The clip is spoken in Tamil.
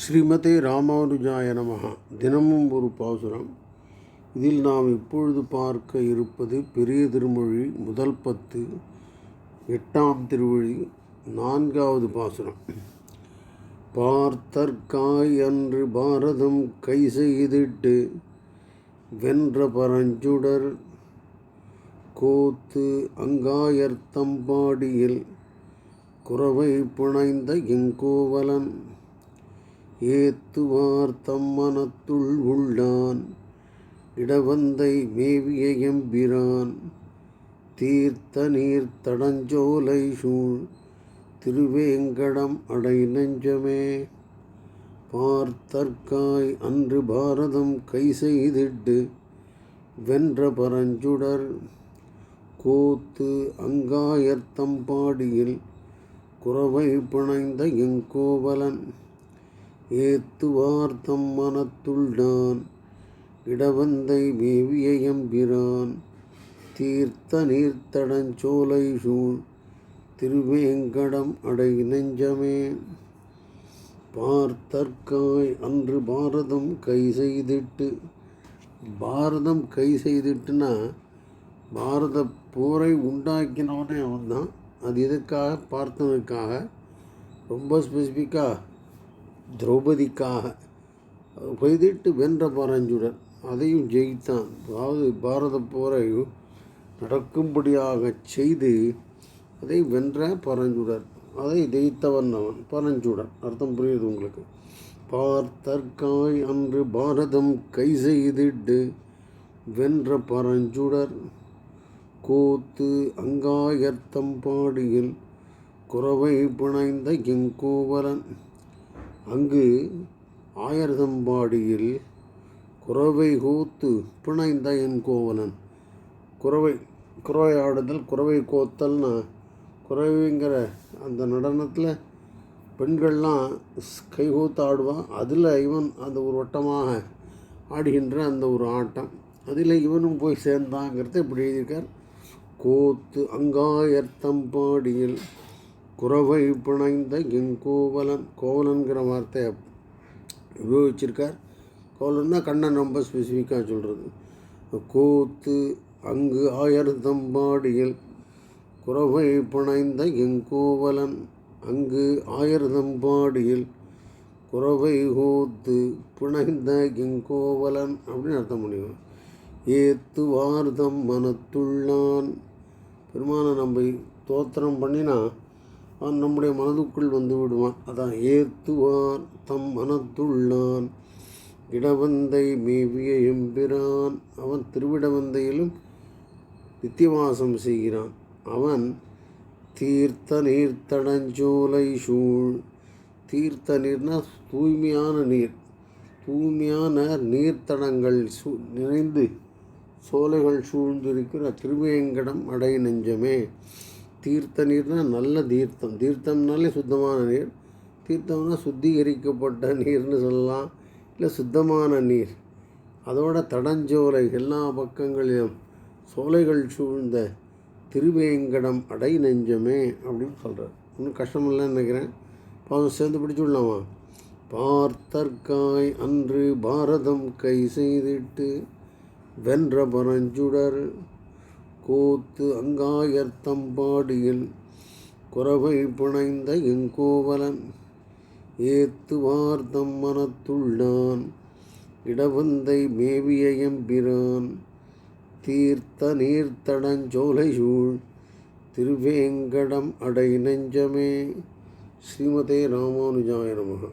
ஸ்ரீமதே ராமானுஜாய நமகா தினமும் ஒரு பாசுரம். இதில் நாம் இப்பொழுது பார்க்க இருப்பது பெரிய திருமொழி முதல் பத்து எட்டாம் திருவழி நான்காவது பாசுரம். பார்த்தற்காய் அன்று பாரதம் கை செய்திட்டு வென்ற பரஞ்சுடர் கோத்து அங்காயர்த்தம்பாடியில் குறவை புனைந்த எங்கோவலன் ஏத்துவார் தம் மனத்துள் உள்ளான். இடவந்தை மேவிய எம்பிரான். தீர்த்த நீர் தடஞ்சோலை சூழ். திருவேங்கடம் அடை நெஞ்சமே. பார்த்தற்காய் அன்று பாரதம் கை செய்திட்டு வென்ற பரஞ்சுடர். கோத்து அங்காயர்த்தம்பாடியில் குறவை பிணைந்த எங்கோவலன். ஏத்துவார்த்தம் தம் மனத்துள்ளான் இடவந்தை மேவிய எம்பிரான். தீர்த்த நீர்த்தடஞ்சோலை சூழ். திருவேங்கடம் அடை நெஞ்சமே. பார்த்தற்காய் அன்று பாரதம் கை செய்திட்டு. பாரதம் கை செய்திட்டுனா பாரத போரை உண்டாக்கினவனே அவன் தான் அது எதுக்காக? பார்த்தனுக்காக ரொம்ப ஸ்பெசிஃபிக்காக திரௌபதிக்காக பெய்திட்டு வென்ற பரஞ்சுடன் அதையும் ஜெயித்தான். அதாவது பாரத போரை நடக்கும்படியாக செய்து அதை வென்ற பரஞ்சுடர் அதை ஜெயித்தவன் அவன் பரஞ்சுடன் அர்த்தம் புரியுது உங்களுக்கு? பார்த்தற்காய் அன்று பாரதம் கை செய்திட்டு வென்ற பரஞ்சுடர் கோத்து அங்காயர்த்தம் பாடியில் குறவை புனைந்த எங்கோவலன் அங்கு ஆயர்தம்பாடியில் குறவை கூத்து பிணைந்த என் கோவலன். குறவை குறவை ஆடுதல் குறவை கோத்தல்னா குறவைங்கிற அந்த நடனத்தில் பெண்கள்லாம் கைகூத்து ஆடுவான் அதில் இவன் அந்த ஒரு வட்டமாக ஆடுகின்ற அந்த ஒரு ஆட்டம். அதில் இவனும் போய் சேர்ந்தாங்கிறத இப்படி எழுதியிருக்கார். கோத்து அங்காயர்த்தம்பாடியில் குறவை பிணைந்த எங்கோவலன் கோவலன்கிற வார்த்தையை உபயோகிச்சிருக்கார். கோவலன்னா கண்ணன் ரொம்ப ஸ்பெசிஃபிக்காக சொல்கிறது கூத்து அங்கு ஆயர்தம்பாடியில் குறவை பிணைந்த எங்கோவலன் அங்கு ஆயர்தம்பாடியில் குறவை கோத்து பிணைந்த எங்கோவலன் அப்படின்னு அர்த்தம் பண்ணிக்கணும் ஏத்து வார்தம் மனத்துள்ளான். பெருமானை நம்ம தோத்திரம் பண்ணினா அவன் நம்முடைய மனதுக்குள் வந்து விடுவான். அதான் ஏத்துவான் தம் மனத்துள்ளான். இடவந்தை மேவிய எம்பிரான். அவன் திருவிடவந்தையிலும் நித்தியவாசம் செய்கிறான். அவன் தீர்த்த நீர்த்தடஞ்சோலை சூழ். தீர்த்த நீர்னா தூய்மையான நீர். தூய்மையான நீர்த்தடங்கள் சூ நிறைந்து சோலைகள் சூழ்ந்திருக்கிற திருவேங்கடம் அடை நெஞ்சமே. தீர்த்த நீர்னால் நல்ல தீர்த்தம். தீர்த்தம்னாலே சுத்தமான நீர். தீர்த்தம்னா சுத்திகரிக்கப்பட்ட நீர்னு சொல்லலாம். இல்லை சுத்தமான நீர். அதோட தடஞ்சோலை எல்லா பக்கங்களிலும் சோலைகள் சூழ்ந்த திருவேங்கடம் அடை நெஞ்சமே அப்படின்னு சொல்கிறார் ஒன்றும் கஷ்டமில்லைன்னு நினைக்கிறேன். பாவம் சேர்ந்து பிடிச்சி விடலாமா? பார்த்தற்காய் அன்று பாரதம் கை செய்திட்டு வென்ற பரஞ்சுடர் கூத்து அங்காயர்த்தம் பாடியில் குறவை புனைந்த எங்கோவலன். ஏத்துவார் தம் மனத்துள்ளான் இடவந்தை மேவிய எம்பிரான். தீர்த்த நீர்த்தடஞ்சோலை சூழ் திருவேங்கடம் அடை நெஞ்சமே ஸ்ரீமதே ராமானுஜாய நமகா.